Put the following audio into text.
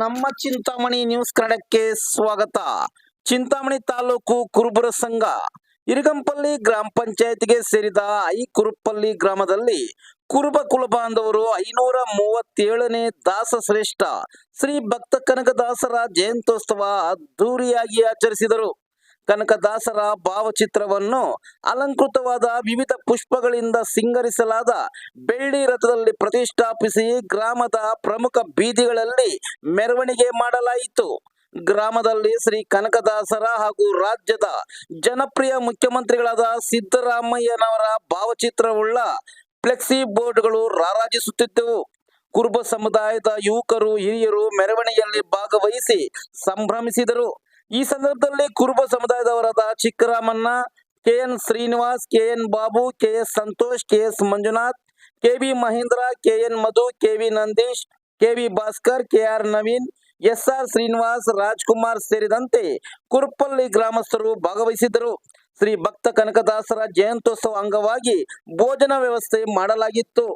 ನಮ್ಮ ಚಿಂತಾಮಣಿ ನ್ಯೂಸ್ ಕನ್ನಡಕ್ಕೆ ಸ್ವಾಗತ. ಚಿಂತಾಮಣಿ ತಾಲೂಕು ಕುರುಬರ ಸಂಘ, ಇರಗಂಪಲ್ಲಿ ಗ್ರಾಮ ಪಂಚಾಯತ್ಗೆ ಸೇರಿದ ಐ ಕುರುಪಲ್ಲಿ ಗ್ರಾಮದಲ್ಲಿ ಕುರುಬ ಕುಲ ಬಾಂಧವರು ಐನೂರ ಮೂವತ್ತೇಳನೇ ದಾಸ ಶ್ರೇಷ್ಠ ಶ್ರೀ ಭಕ್ತ ಕನಕದಾಸರ ಜಯಂತ್ಯೋತ್ಸವ ಅದ್ದೂರಿಯಾಗಿ ಆಚರಿಸಿದರು. ಕನಕದಾಸರ ಭಾವಚಿತ್ರವನ್ನು ಅಲಂಕೃತವಾದ ವಿವಿಧ ಪುಷ್ಪಗಳಿಂದ ಸಿಂಗರಿಸಲಾದ ಬೆಳ್ಳಿ ರಥದಲ್ಲಿ ಪ್ರತಿಷ್ಠಾಪಿಸಿ ಗ್ರಾಮದ ಪ್ರಮುಖ ಬೀದಿಗಳಲ್ಲಿ ಮೆರವಣಿಗೆ ಮಾಡಲಾಯಿತು. ಗ್ರಾಮದಲ್ಲಿ ಶ್ರೀ ಕನಕದಾಸರ ಹಾಗೂ ರಾಜ್ಯದ ಜನಪ್ರಿಯ ಮುಖ್ಯಮಂತ್ರಿಗಳಾದ ಸಿದ್ದರಾಮಯ್ಯನವರ ಭಾವಚಿತ್ರವುಳ್ಳ ಫ್ಲೆಕ್ಸಿ ಬೋರ್ಡ್ಗಳು ರಾರಾಜಿಸುತ್ತಿದ್ದವು. ಕುರುಬ ಸಮುದಾಯದ ಯುವಕರು, ಹಿರಿಯರು ಮೆರವಣಿಗೆಯಲ್ಲಿ ಭಾಗವಹಿಸಿ ಸಂಭ್ರಮಿಸಿದರು. ಈ ಸಂದರ್ಭದಲ್ಲಿ Kuruba ಸಮುದಾಯದವರಾದ Chikkaramanna, K N Srinivas, K N Babu, K S Santhosh, K S Manjunath K V Mahendra, K N Madhu K V Nandeesh K V Bhaskar, K R Naveen S R Srinivas, Rajkumar ಸೇರಿದಂತೆ ಕುರುಪಲ್ಲಿ ಗ್ರಾಮಸ್ಥರು ಭಾಗವಹಿಸಿದ್ದರು. ಶ್ರೀ ಭಕ್ತ ಕನಕದಾಸರ ಜಯಂತ್ಯೋತ್ಸವ ಅಂಗವಾಗಿ ಭೋಜನ ವ್ಯವಸ್ಥೆ ಮಾಡಲಾಗಿತ್ತು.